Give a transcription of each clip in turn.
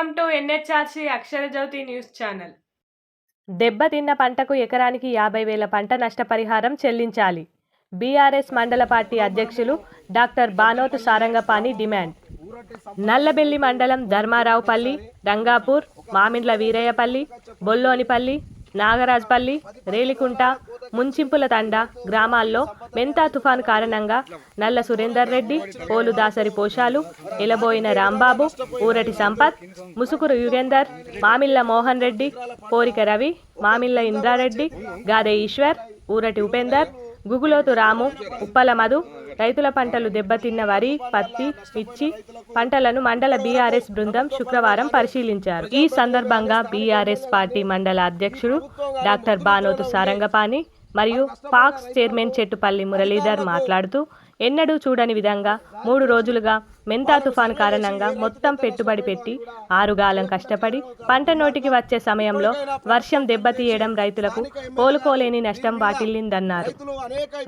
Welcome to NHRC Akshara Jyothi news channel. దెబ్బతిన్న పంటకు ఎకరానికి యాభై వేల పంట నష్టపరిహారం చెల్లించాలి. బీఆర్ఎస్ మండల పార్టీ అధ్యక్షులు డాక్టర్ బానోతు సారంగపాణి డిమాండ్. నల్లబెల్లి మండలం ధర్మారావుపల్లి రంగాపూర్ మామిండ్ల వీరయ్యపల్లి బొల్లోనిపల్లి నాగరాజ్పల్లి రేలికుంట ముంచింపుల తండ గ్రామాల్లో మెంతా తుఫాను కారణంగా నల్ల సురేందర్ రెడ్డి పోలు దాసరి పోషాలు ఎలబోయిన రాంబాబు ఊరటి సంపత్ ముసుకురు యుగేందర్ మామిళ్ళ మోహన్ రెడ్డి పోరిక రవి మామిళ్ళ ఇంద్రారెడ్డి గాదే ఈశ్వర్ ఊరటి ఉపేందర్ గుగులోతు రాము ఉప్పల మధు రైతుల పంటలు దెబ్బతిన్న వరి పత్తి మిర్చి పంటలను మండల బీఆర్ఎస్ బృందం శుక్రవారం పరిశీలించారు. ఈ సందర్భంగా బీఆర్ఎస్ పార్టీ మండల అధ్యక్షుడు డాక్టర్ బానోతు సారంగపాణి మరియు పాక్స్ చైర్మన్ చెట్టుపల్లి మురళీధర్ మాట్లాడుతూ ఎన్నడూ చూడని విధంగా మూడు రోజులుగా మెంతా తుఫాన్ కారణంగా మొత్తం పెట్టుబడి పెట్టి ఆరుగాలం కష్టపడి పంట నోటికి వచ్చే సమయంలో వర్షం దెబ్బతీయడం రైతులకు కోలుకోలేని నష్టం వాటిల్లిందన్నారు.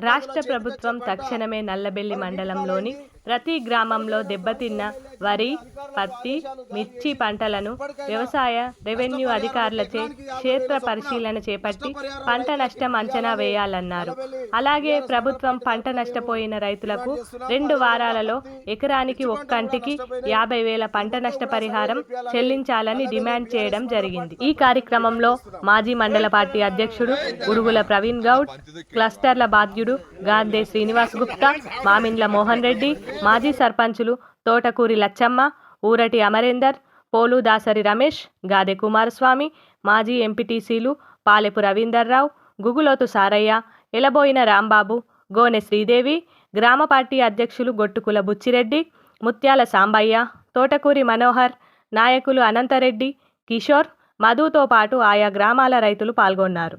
రాష్ట్ర ప్రభుత్వం తక్షణమే నల్లబెల్లి మండలంలోని ప్రతి గ్రామంలో దెబ్బతిన్న వరి పత్తి మిర్చి పంటలను వ్యవసాయ రెవెన్యూ అధికారులచే క్షేత్ర పరిశీలన చేపట్టి పంట నష్టం అంచనా వేయాలన్నారు. అలాగే ప్రభుత్వం పంట నష్టపోయిన రైతులకు రెండు వారాలలో ఎకరానికి ఒక్కంటికి యాభై వేల పంట నష్టపరిహారం చెల్లించాలని డిమాండ్ చేయడం జరిగింది. ఈ కార్యక్రమంలో మాజీ మండల పార్టీ అధ్యక్షుడు ఉరుగుల ప్రవీణ్ గౌడ్ క్లస్టర్ల బాధ్యుడు గాంధే శ్రీనివాస్ గుప్తా మామిండ్ల మోహన్ రెడ్డి మాజీ సర్పంచులు తోటకూరి లచ్చమ్మ ఊరటి అమరేందర్ పోలు దాసరి రమేష్ గాదె కుమారస్వామి మాజీ ఎంపీటీసీలు పాలెపు రవీందర్రావు గుగులోతు సారయ్య ఎలబోయిన రాంబాబు గోనె శ్రీదేవి గ్రామ పార్టీ అధ్యక్షులు గొట్టుకుల బుచ్చిరెడ్డి ముత్యాల సాంబయ్య తోటకూరి మనోహర్ నాయకులు అనంతరెడ్డి కిషోర్ మధుతో పాటు ఆయా గ్రామాల రైతులు పాల్గొన్నారు.